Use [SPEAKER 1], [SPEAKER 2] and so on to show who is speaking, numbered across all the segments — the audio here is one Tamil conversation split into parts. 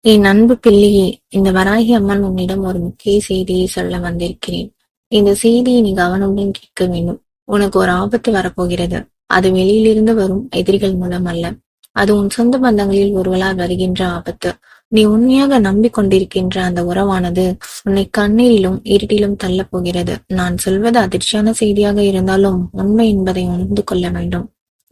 [SPEAKER 1] என் அன்பு பிள்ளையே இந்த வராகி அம்மன் உன்னிடம் ஒரு முக்கிய செய்தியை சொல்ல வந்திருக்கிறேன். இந்த செய்தியை நீ கவனமுடன் கேட்க வேண்டும். உனக்கு ஒரு ஆபத்து வரப்போகிறது. அது வெளியிலிருந்து வரும் எதிரிகள் மூலம் அல்ல அது உன் சொந்த பந்தங்களில் ஒருவரால் வருகின்ற ஆபத்து. நீ உண்மையாக நம்பிக்கொண்டிருக்கின்ற அந்த உறவானது உன்னை கண்ணீரிலும் இருட்டிலும் தள்ளப் போகிறது. நான் சொல்வது அதிர்ச்சியான செய்தியாக இருந்தாலும் உண்மை என்பதை உணர்ந்து கொள்ள வேண்டும்.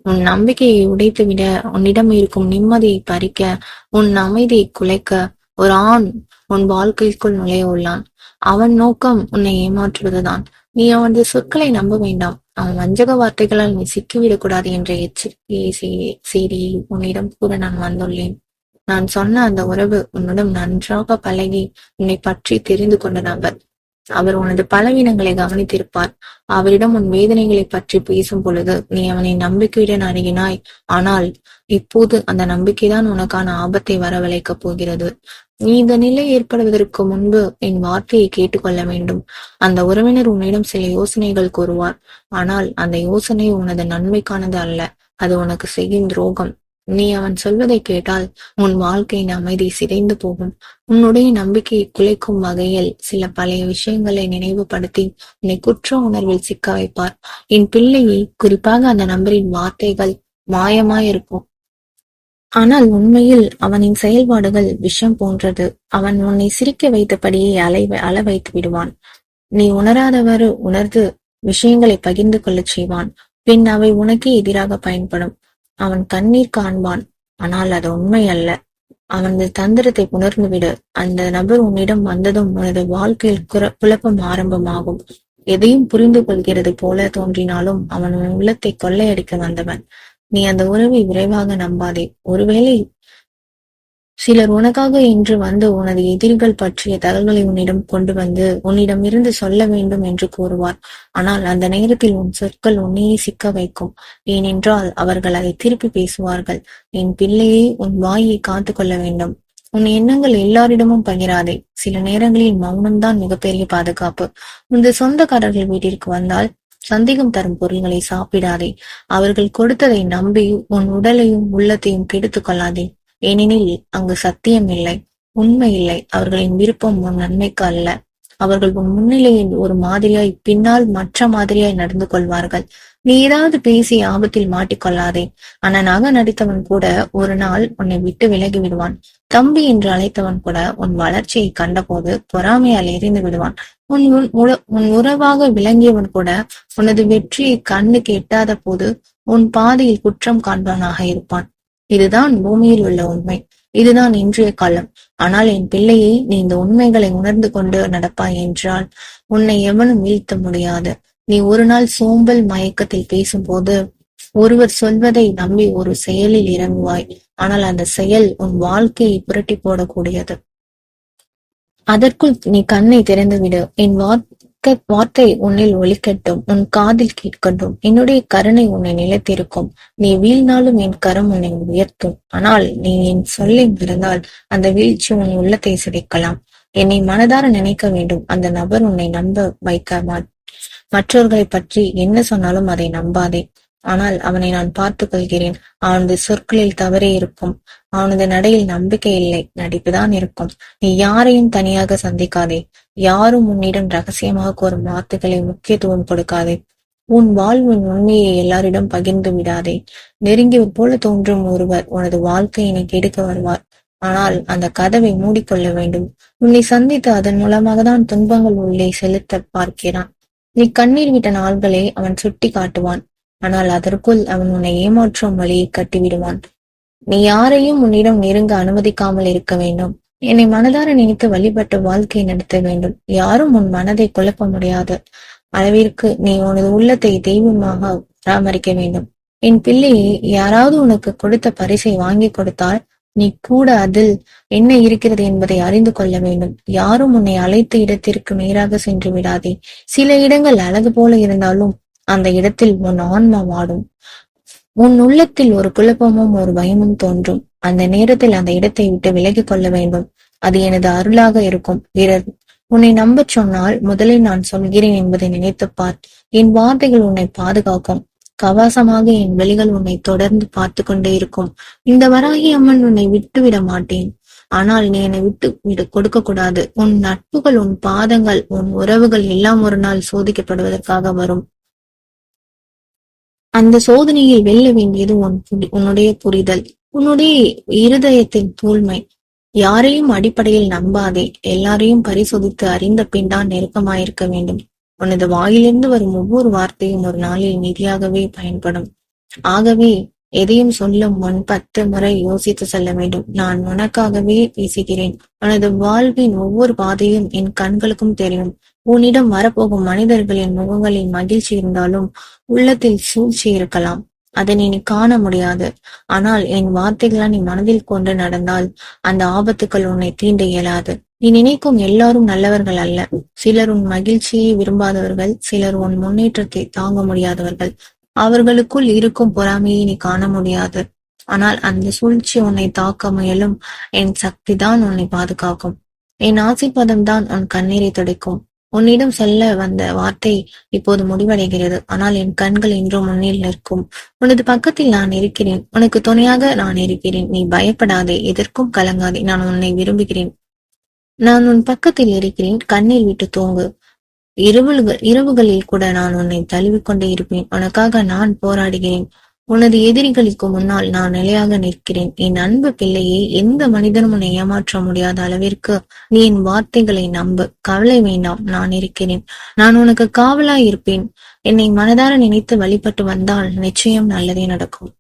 [SPEAKER 1] உன் நம்பிக்கையை உடைத்துவிட உன்னிடம் இருக்கும் நிம்மதியை பறிக்க உன் அமைதியை குலைக்க ஒரு ஆண் உன் வாழ்க்கைக்குள் நுழைய உள்ளான் அவன் நோக்கம் உன்னை ஏமாற்றுவதுதான். நீ அவனது சொற்களை நம்ப வேண்டாம். அவன் வஞ்சக வார்த்தைகளால் நீ சிக்கிவிடக்கூடாது என்ற எச்சரிக்கையை செய்தி- செய்தியை உன்னிடம் கூற நான் வந்துள்ளேன். நான் சொன்ன அந்த உறவு உன்னிடம் நன்றாக பழகி உன்னை பற்றி தெரிந்து கொண்ட நபர். அவர் உனது பலவீனங்களை கவனித்திருப்பார். அவரிடம் உன் வேதனைகளை பற்றி பேசும் பொழுது நீ அவனை நம்பிக்கையுடன் அணுகினாய். ஆனால் இப்போது அந்த நம்பிக்கைதான் உனக்கான ஆபத்தை வரவழைக்கப் போகிறது. நீ இந்த நிலை ஏற்படுவதற்கு முன்பு என் வார்த்தையை கேட்டுக்கொள்ள வேண்டும். அந்த உறவினர் உன்னிடம் சில யோசனைகள் கூறுவார். ஆனால் அந்த யோசனை உனது நன்மைக்கானது அல்ல. அது உனக்கு செய்யும் துரோகம். நீ அவன் சொல்வதை கேட்டால் உன் வாழ்க்கையின் அமைதி சிதைந்து போகும். உன்னுடைய நம்பிக்கையை குலைக்கும் வகையில் சில பழைய விஷயங்களை நினைவுபடுத்தி உன்னை குற்ற உணர்வில் சிக்க வைப்பார். என் பிள்ளையை குறிப்பாக அந்த நபரின் வார்த்தைகள் மாயமாயிருக்கும். ஆனால் உண்மையில் அவனின் செயல்பாடுகள் விஷம் போன்றது. அவன் உன்னை சிரிக்க வைத்தபடியே அலை அள வைத்து விடுவான். நீ உணராதவாறு உணர்ந்து விஷயங்களை பகிர்ந்து கொள்ளச் செய்வான். பின் அவை உனக்கே எதிராக பயன்படும். அவன் கண்ணீர் காண்பான். ஆனால் அது உண்மை அல்ல. அவனது தந்திரத்தை புணர்ந்துவிடு. அந்த நபர் உன்னிடம் வந்ததும் உனது வாழ்க்கையில் குழப்பம் ஆரம்பமாகும். எதையும் புரிந்து கொள்கிறது போல தோன்றினாலும் அவன் உன் உள்ளத்தை கொள்ளையடிக்க வந்தவன். நீ அந்த உறவை விரைவாக நம்பாதே. ஒருவேளை சிலர் உனக்காக என்று வந்து உனது எதிரிகள் பற்றிய தகவல்களை உன்னிடம் கொண்டு வந்து உன்னிடம் இருந்து சொல்ல வேண்டும் என்று கூறுவார். ஆனால் அந்த நேரத்தில் உன் சொற்கள் உன்னையே சிக்க வைக்கும். ஏனென்றால் அவர்கள் அதை திருப்பி பேசுவார்கள். என் பிள்ளையே உன் வாயை காத்து கொள்ள வேண்டும். உன் எண்ணங்கள் எல்லாரிடமும் பகிராதே. சில நேரங்களில் மௌனம்தான் மிகப்பெரிய பாதுகாப்பு. உனது சொந்தக்காரர்கள் வீட்டிற்கு வந்தால் சந்தேகம் தரும் பொருள்களை சாப்பிடாதே. அவர்கள் கொடுத்ததை நம்பி உன் உடலையும் உள்ளத்தையும் கெடுத்துக் கொள்ளாதே. ஏனெனில் அங்கு சத்தியம் இல்லை உண்மை இல்லை. அவர்களின் விருப்பம் உன் நன்மைக்கு அல்ல. அவர்கள் உன் முன்னிலையில் ஒரு மாதிரியாய் பின்னால் மற்ற மாதிரியாய் நடந்து கொள்வார்கள். நீ ஏதாவது பேசி ஆபத்தில் மாட்டிக்கொள்ளாதே அண்ணனாக நடித்தவன் கூட ஒரு நாள் உன்னை விட்டு விலகி விடுவான். தம்பி என்று அழைத்தவன் கூட உன் வளர்ச்சியை கண்டபோது பொறாமையால் எரிந்து விடுவான். உன் உன் உற- உன் உறவாக விளங்கியவன் கூட உனது வெற்றியை கண்ணுக்கு எட்டாத போது உன் பாதையில் குற்றம் காண்பவனாக இருப்பான். இதுதான் பூமியில் உள்ள உண்மை. இதுதான் இன்றைய காலம். ஆனால் என் பிள்ளையை நீ இந்த உண்மைகளை உணர்ந்து கொண்டு நடப்பாய் என்றால் உன்னை எவனும் வீழ்த்த முடியாது. நீ ஒரு நாள் சோம்பல் மயக்கத்தில் பேசும்போது ஒருவர் சொல்வதை நம்பி ஒரு செயலில் இறங்குவாய். ஆனால் அந்த செயல் உன் வாழ்க்கையை புரட்டி போடக்கூடியது. அதற்குள் நீ கண்ணை திறந்துவிடு. என் வார்த்தை வார்த்தை உன்னில் ஒலிக்கட்டும் உன் காதில் கேட்கட்டும். என்னுடைய கருணை உன்னை நிலைத்திருக்கும். நீ வீழ்ந்தாலும் என் கரம் உன்னை உயர்த்தும். ஆனால் நீ என் சொல்லை மறந்தால் அந்த வீழ்ச்சி உன் உள்ளத்தை சிதைக்கலாம். என்னை மனதார நினைக்க வேண்டும். அந்த நபர் உன்னை நம்ப வைக்க மற்றவர்களை பற்றி என்ன சொன்னாலும் அதை நம்பாதே. ஆனால் அவனை நான் பார்த்துக் கொள்கிறேன் அவனது சொற்களில் தவறே இருக்கும். அவனது நடையில் நம்பிக்கை இல்லை. நடிப்புதான் இருக்கும். நீ யாரையும் தனியாக சந்திக்காதே. யாரும் உன்னிடம் ரகசியமாக கூறும் வார்த்தைகளை முக்கியத்துவம் கொடுக்காதே. உன் வாழ்வின் உண்மையை எல்லாரிடம் பகிர்ந்து விடாதே. நெருங்கியவர் போல தோன்றும் ஒருவர் உனது வாழ்க்கையினை கெடுக்க வருவார். ஆனால் அந்த கதவை மூடிக்கொள்ள வேண்டும். உன்னை சந்தித்து அதன் மூலமாக தான் துன்பங்கள் உள்ளே செலுத்த பார்க்கிறான். நீ கண்ணீர் விட்ட நாள்களை அவன் சுட்டி காட்டுவான் ஆனால் அதற்குள் அவன் உன்னை ஏமாற்றும் வழியை கட்டிவிடுவான். நீ யாரையும் உன்னிடம் நெருங்க அனுமதிக்காமல் இருக்க வேண்டும். என்னை மனதார நினைத்து வழிபட்டு வாழ்க்கை நடத்த வேண்டும். யாரும் உன் மனதை குழப்ப முடியாது அளவிற்கு நீ உனது உள்ளத்தை தெய்வமாக பராமரிக்க வேண்டும். என் பிள்ளையை யாராவது உனக்கு கொடுத்த பரிசை வாங்கி கொடுத்தால் நீ கூட அதில் என்ன இருக்கிறது என்பதை அறிந்து கொள்ள வேண்டும். யாரும் உன்னை அழைத்த இடத்திற்கு நேராக சென்று விடாதே. சில இடங்கள் அழகு போல இருந்தாலும் அந்த இடத்தில் உன் ஆன்மா வாடும். உன் உள்ளத்தில் ஒரு குழப்பமும் ஒரு பயமும் தோன்றும். அந்த நேரத்தில் அந்த இடத்தை விட்டு விலகி கொள்ள வேண்டும். அது எனது அருளாக இருக்கும். வீரர் உன்னை நம்ப சொன்னால் முதலில் நான் சொல்கிறேன் என்பதை நினைத்து பார். என் வார்த்தைகள் உன்னை பாதுகாக்கும். கவாசமாக என் வெளிகள் உன்னை தொடர்ந்து பார்த்து கொண்டே இருக்கும். இந்த வராகி அம்மன் உன்னை விட்டுவிட மாட்டேன். ஆனால் நீ என்னை விட்டு விடு கொடுக்க கூடாது. உன் நட்புகள் உன் பாதங்கள் உன் உறவுகள் எல்லாம் ஒரு நாள் சோதிக்கப்படுவதற்காக வரும். அந்த சோதனையில் வெல்ல வேண்டியது உன் உன்னுடைய புரிதல். உன்னுடைய இருதயத்தின் தூய்மை. யாரையும் அடிப்படையில் நம்பாதே. எல்லாரையும் பரிசோதித்து அறிந்த பின் தான் நெருக்கமாயிருக்க வேண்டும். உனது வாயிலிருந்து வரும் ஒவ்வொரு வார்த்தையும் ஒரு நாளில் நிதியாகவே பயன்படும். ஆகவே எதையும் சொல்லும் முன் பத்து முறை யோசித்து செல்ல வேண்டும். நான் உனக்காகவே பேசுகிறேன். உனது வாழ்வின் ஒவ்வொரு பாதையும் என் கண்களுக்கும் தெரியும். உன்னிடம் வரப்போகும் மனிதர்களின் முகங்களில் மகிழ்ச்சி இருந்தாலும் உள்ளத்தில் சூழ்ச்சி இருக்கலாம். அதனை நீ காண முடியாது. ஆனால் என் வார்த்தைகளை நீ மனதில் கொண்டு நடந்தால் அந்த ஆபத்துக்கள் உன்னை தீண்ட இயலாது. நீ நினைக்கும் எல்லாரும் நல்லவர்கள் அல்ல. சிலர் உன் மகிழ்ச்சியை விரும்பாதவர்கள் சிலர் உன் முன்னேற்றத்தை தாங்க முடியாதவர்கள். அவர்களுக்குள் இருக்கும் பொறாமையை நீ காண முடியாது. ஆனால் அந்த சூழ்ச்சி உன்னை தாக்க முயலும். என் சக்தி தான் உன்னை பாதுகாக்கும். என் ஆசிர்வாதம் தான் உன் கண்ணீரை துடைக்கும். உன்னிடம் சொல்ல வந்த வார்த்தை இப்போது முடிவடைகிறது. ஆனால் என் கண்கள் இன்றும் முன்னில் நிற்கும். உனது பக்கத்தில் நான் இருக்கிறேன். உனக்கு துணையாக நான் இருக்கிறேன். நீ பயப்படாதே. எதற்கும் கலங்காதே. நான் உன்னை விரும்புகிறேன். நான் உன் பக்கத்தில் இருக்கிறேன். கண்ணீர் விட்டு தூங்கு. இரவுகள் இரவுகளில் கூட நான் உன்னை தழுவிக்கொண்டே இருப்பேன். உனக்காக நான் போராடுகிறேன். உனது எதிரிகளுக்கு முன்னால் நான் நிலையாக நிற்கிறேன். என் அன்பு பிள்ளையை எந்த மனிதனும் உன்னை ஏமாற்ற முடியாத அளவிற்கு நீ என் வார்த்தைகளை நம்பு. கவலை வேண்டாம் நான் இருக்கிறேன். நான் உனக்கு காவலாய் இருப்பேன். என்னை மனதார நினைத்து வழிபட்டு வந்தால் நிச்சயம் நல்லதே நடக்கும்.